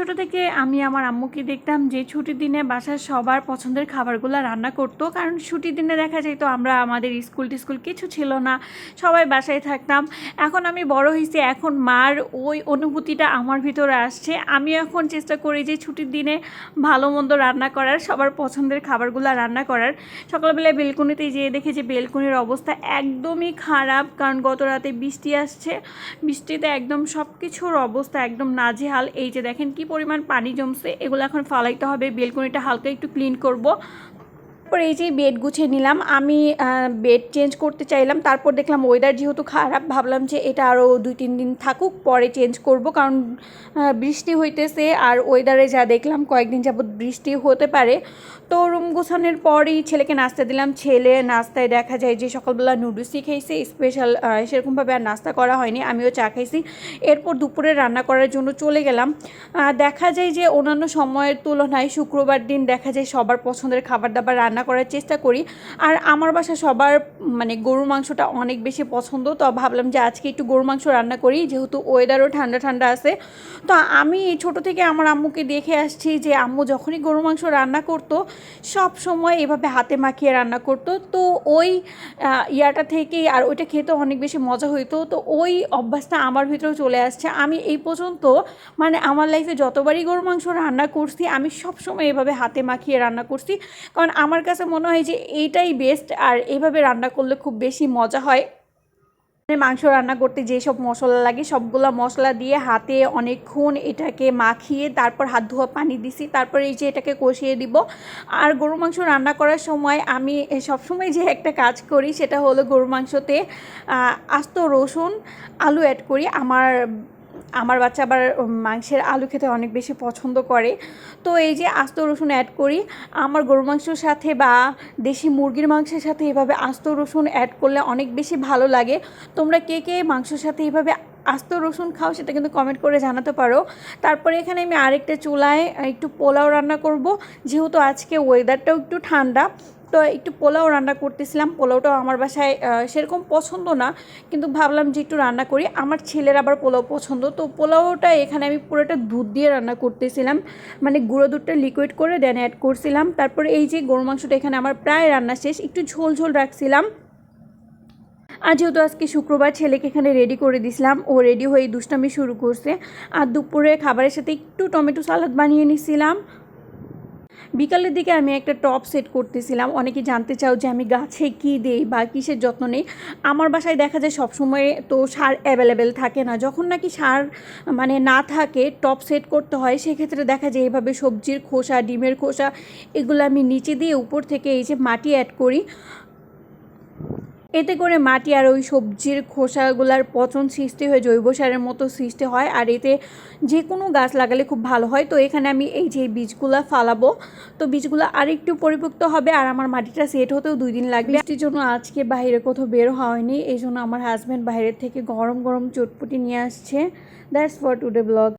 ছোট থেকে আমি আমার আম্মুকে দেখতাম যে ছুটির দিনে বাসার সবার পছন্দের খাবারগুলো রান্না করতো। কারণ ছুটির দিনে দেখা যেত আমরা আমাদের স্কুল টিস্কুল কিছু ছিল না, সবাই বাসায় থাকতাম। এখন আমি বড় হয়েছি এখন মার ওই অনুভূতিটা আমার ভিতরে আসছে। আমি এখন চেষ্টা করি যে ছুটির দিনে ভালো মন্দ রান্না করার, সবার পছন্দের খাবারগুলো রান্না করার। সকালবেলায় বেলকুনিতে যেয়ে দেখি যে বেলকুনির অবস্থা একদমই খারাপ, কারণ গত রাতে বৃষ্টি আসছে। বৃষ্টিতে একদম সব কিছুর অবস্থা একদম নাজেহাল। এই যে দেখেন কি পরিমাণ পানি জমছে এগুলো এখন ফালাইতে হবে। বেলকনিটা হালকা একটু ক্লিন করব। তারপর এই যে বেড গুছিয়ে নিলাম, আমি বেড চেঞ্জ করতে চাইলাম, তারপর দেখলাম ওয়েদার যেহেতু খারাপ, ভাবলাম যে এটা আরও দুই, তিন দিন থাকুক, পরে চেঞ্জ করব, কারণ বৃষ্টি হইতেছে আর ওয়েদারে যা দেখলাম, কয়েকদিন যাবত বৃষ্টি হতে পারে। তো রুম গোছানোর পরই ছেলেকে নাস্তা দিলাম, ছেলে নাস্তায় দেখা যায় যে সকালবেলা নুডলসই খেয়েছে স্পেশাল সেরকমভাবে আর নাস্তা করা হয়নি, আমিও চা খাইছি। এরপর দুপুরে রান্না করার জন্য চলে গেলাম। দেখা যায় যে অন্যান্য সময়ের তুলনায় শুক্রবার দিন দেখা যায় সবার পছন্দের খাবার দাবার রান্না করার চেষ্টা করি। আর আমার বাসা সবার মানে গরুর মাংসটা অনেক বেশি পছন্দ। তো ভাবলাম যে আজকে একটু গরুর মাংস রান্না করি, যেহেতু ওয়েদারও ঠান্ডা ঠান্ডা আছে। তো আমি ছোট থেকে আমার আম্মুকে দেখে আসছি যে আম্মু যখনই গরুর মাংস রান্না করতো, সব সময় এভাবে হাতে মাখিয়ে রান্না করতো। তো ওই ইয়াটা থেকেই, আর ওইটা খেতে অনেক বেশি মজা হইতো। তো ওই অভ্যাসটা আমার ভিতরেও চলে আসছে। আমি এই পর্যন্ত মানে আমার লাইফে যতবারই গরুর মাংস রান্না করছি, আমি সব সময় এভাবে হাতে মাখিয়ে রান্না করছি। কারণ আমার কাছে মনে হয় যে এইটাই বেস্ট আর এইভাবে রান্না করলে খুব বেশি মজা হয়। মানে মাংস রান্না করতে যেসব মশলা লাগে, সবগুলো মশলা দিয়ে হাতে অনেকক্ষণ এটাকে মাখিয়ে তারপর হাত ধোয়া পানি দিছি, তারপর এই যে এটাকে কষিয়ে দিব। আর গরু মাংস রান্না করার সময় আমি সবসময় যে একটা কাজ করি সেটা হলো গরু মাংসতে আস্ত রসুন আলু অ্যাড করি। আমার আমার বাচ্চা আবার মাংসের আলু খেতে অনেক বেশি পছন্দ করে। তো এই যে আস্ত রসুন অ্যাড করি, আমার গরু মাংসের সাথে বা দেশি মুরগির মাংসের সাথে এভাবে আস্ত রসুন অ্যাড করলে অনেক বেশি ভালো লাগে। তোমরা কে কে মাংসের সাথে এভাবে আস্ত রসুন খাও সেটা কিন্তু কমেন্ট করে জানাতে পারো। তারপরে এখানে আমি আরেকটা চুলায় একটু পোলাও রান্না করব, যেহেতু আজকে ওয়েদারটাও একটু ঠান্ডা। তো একটু পোলাও রান্না করতেছিলাম, পোলাওটাও আমার বাসায় সেরকম পছন্দ না। কিন্তু ভাবলাম যে একটু রান্না করি। আমার ছেলের আবার পোলাও পছন্দ। তো পোলাওটা এখানে আমি পুরোটা দুধ দিয়ে রান্না করতেছিলাম। মানে গুঁড়ো দুধটা লিকুইড করে দেন অ্যাড করছিলাম। তারপরে এই যে গরু মাংসটা এখানে আমার প্রায় রান্না শেষ। একটু ঝোল ঝোল রাখছিলাম। আর যেহেতু আজকে শুক্রবার, ছেলেকে এখানে রেডি করে দিছিলাম। ও রেডি হয়ে দুষ্টামি শুরু করছে। আর দুপুরে খাবারের সাথে একটু টমেটো সালাদ বানিয়ে নিছিলাম। বিকালের দিকে আমি একটা টপ সেট করতেছিলাম। অনেকে জানতে চাও যে আমি গাছে কী দেই বা কিসের যত্ন নেই। আমার বাসায় দেখা যায় সবসময় তো সার অ্যাভেলেবেল থাকে না। যখন নাকি সার মানে না থাকে, টপ সেট করতে হয়, সেক্ষেত্রে দেখা যায় এইভাবে সবজির খোসা, ডিমের খোসা, এগুলো আমি নিচে দিয়ে উপর থেকে এই যে মাটি অ্যাড করি। এতে করে মাটি আর ওই সবজির খোসাগুলার পচন সৃষ্টি হয়ে জৈব সারের মতো সৃষ্টি হয়, আর এতে যে কোনো গাছ লাগালে খুব ভালো হয়। তো এখানে আমি এই যে বীজগুলা ফালাবো, তো বীজগুলো আরেকটু পরিপুক্ত হবে আর আমার মাটিটা সেট হতেও দুই দিন লাগবে। বৃষ্টির জন্য আজকে বাইরে কোথাও বের হয়নি, এই জন্য আমার হাজব্যান্ড বাইরের থেকে গরম গরম চটপটি নিয়ে আসছে। That's for today blog